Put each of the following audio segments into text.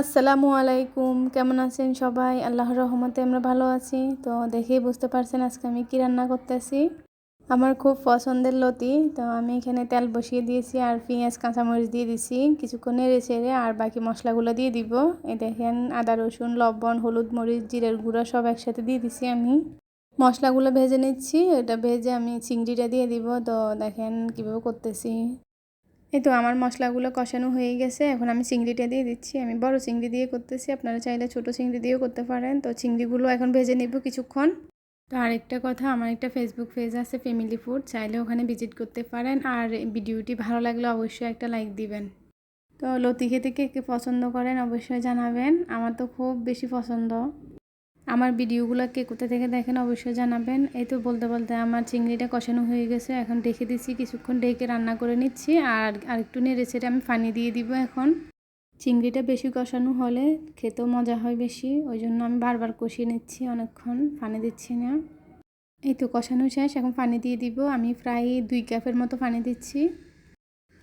আসসালামু আলাইকুম। কেমন আছেন সবাই? আল্লাহর রহমতে আমরা ভালো আছি। তো দেখেই বুঝতে পারছেন আজকে আমি কী রান্না করতেছি। আমার খুব পছন্দের লতি। তো আমি এখানে তেল বসিয়ে দিয়েছি আর পেঁয়াজ, কাঁচামরিচ দিয়ে দিছি। কিছুক্ষণ নেড়ে ছেড়ে আর বাকি মশলাগুলো দিয়ে দিব। এই দেখেন, আদা, রসুন, লবণ, হলুদ, মরিচ, জিরের গুঁড়ো সব একসাথে দিয়ে দিছি আমি। মশলাগুলো ভেজে নিচ্ছি। এটা ভেজে আমি চিংড়িটা দিয়ে দিব। তো দেখেন কীভাবে করতেছি। এই তো আমার মশলাগুলো কষানো হয়ে গেছে। এখন আমি চিংড়িটা দিয়ে দিচ্ছি। আমি বড় চিংড়ি দিয়ে করতেছি। আপনারা চাইলে ছোট চিংড়ি দিয়েও করতে পারেন। তো চিংড়িগুলো এখন ভেজে নেব কিছুক্ষণ। তো আরেকটা কথা, আমার একটা ফেসবুক পেজ আছে ফ্যামিলি ফুড চাইলে ওখানে ভিজিট করতে পারেন। আর ভিডিওটি ভালো লাগলে অবশ্যই একটা লাইক দিবেন। তো লতি খেতে কে কে পছন্দ করেন অবশ্যই জানাবেন। আমার তো খুব বেশি পছন্দ। আমার ভিডিওগুলো কে কোথা থেকে দেখেন অবশ্যই জানাবেন। এই তো বলতে বলতে আমার চিংড়িটা কষানো হয়ে গেছে। এখন ডেকে দিচ্ছি, কিছুক্ষণ ডেকে রান্না করে নিচ্ছি আর আরেকটু নেড়ে ছেড়ে আমি পানি দিয়ে দিব এখন। চিংড়িটা বেশি কষানো হলে খেতেও মজা হয় বেশি ওই জন্য আমি বারবার কষিয়ে নিচ্ছি অনেকক্ষণ, পানি দিচ্ছি না। এই তো কষানো শেষ, এখন পানি দিয়ে দিব। আমি প্রায় দুই কাপের মতো পানি দিচ্ছি।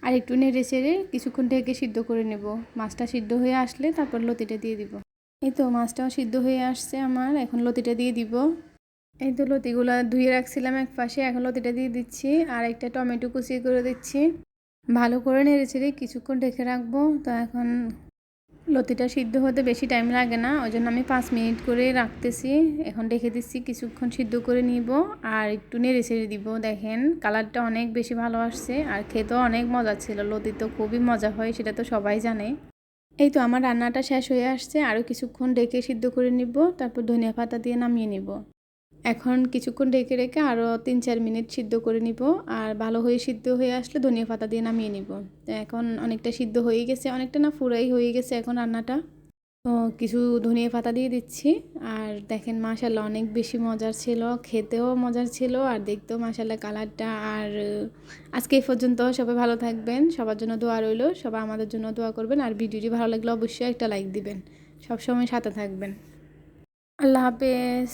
আর একটু নেড়ে চেড়ে কিছুক্ষণ ডেকে সিদ্ধ করে নেব। মাছটা সিদ্ধ হয়ে আসলে তারপর লতিটা দিয়ে দিব। এই তো মাছটাও সিদ্ধ হয়ে আসছে আমার, এখন লতিটা দিয়ে দিব। এই তো লতিগুলো ধুয়ে রাখছিলাম এক পাশে, এখন লতিটা দিয়ে দিচ্ছি, আর একটা টমেটো কুচিয়ে করে দিচ্ছি। ভালো করে নেড়ে ছেড়ে কিছুক্ষণ রেখে রাখব, তো এখন লতিটা সিদ্ধ হতে বেশি টাইম লাগে না ওই জন্য আমি পাঁচ মিনিট করে রাখতেছি। এখন রেখে দিচ্ছি, কিছুক্ষণ সিদ্ধ করে নিব, আর একটু নেড়ে ছেড়ে দিব। দেখেন, কালারটা অনেক বেশি ভালো আসছে, আর খেতেও অনেক মজা ছিল, লতি তো খুবই মজা হয়, সেটা তো সবাই জানে। এই তো আমার রান্নাটা শেষ হয়ে আসছে আরও কিছুক্ষণ ডেকে সিদ্ধ করে নিব, তারপর ধনিয়া পাতা দিয়ে নামিয়ে নিব। এখন কিছুক্ষণ ডেকে রেখে আরও তিন চার মিনিট সিদ্ধ করে নিব, আর ভালো হয়ে সিদ্ধ হয়ে আসলে ধনিয়া পাতা দিয়ে নামিয়ে নিব। এখন অনেকটা সিদ্ধ হয়ে গেছে, অনেকটা না ফুরাই হয়ে গেছে এখন রান্নাটা। কিছু ধনিয়া পাতা দিয়ে দিচ্ছি। আর দেখেন মাশাল্লাহ অনেক বেশি মজার ছিল, খেতেও মজার ছিল, আর দেখতেও মাশাল্লাহ কালারটা। আর আজকে এই পর্যন্ত সবাই ভালো থাকবেন, সবার জন্য দোয়া রইল, সবাই আমাদের জন্য দোয়া করবেন, আর ভিডিওটি ভালো লাগলে অবশ্যই একটা লাইক দিবেন। সবসময় সাথে থাকবেন। আল্লাহ হাফেজ।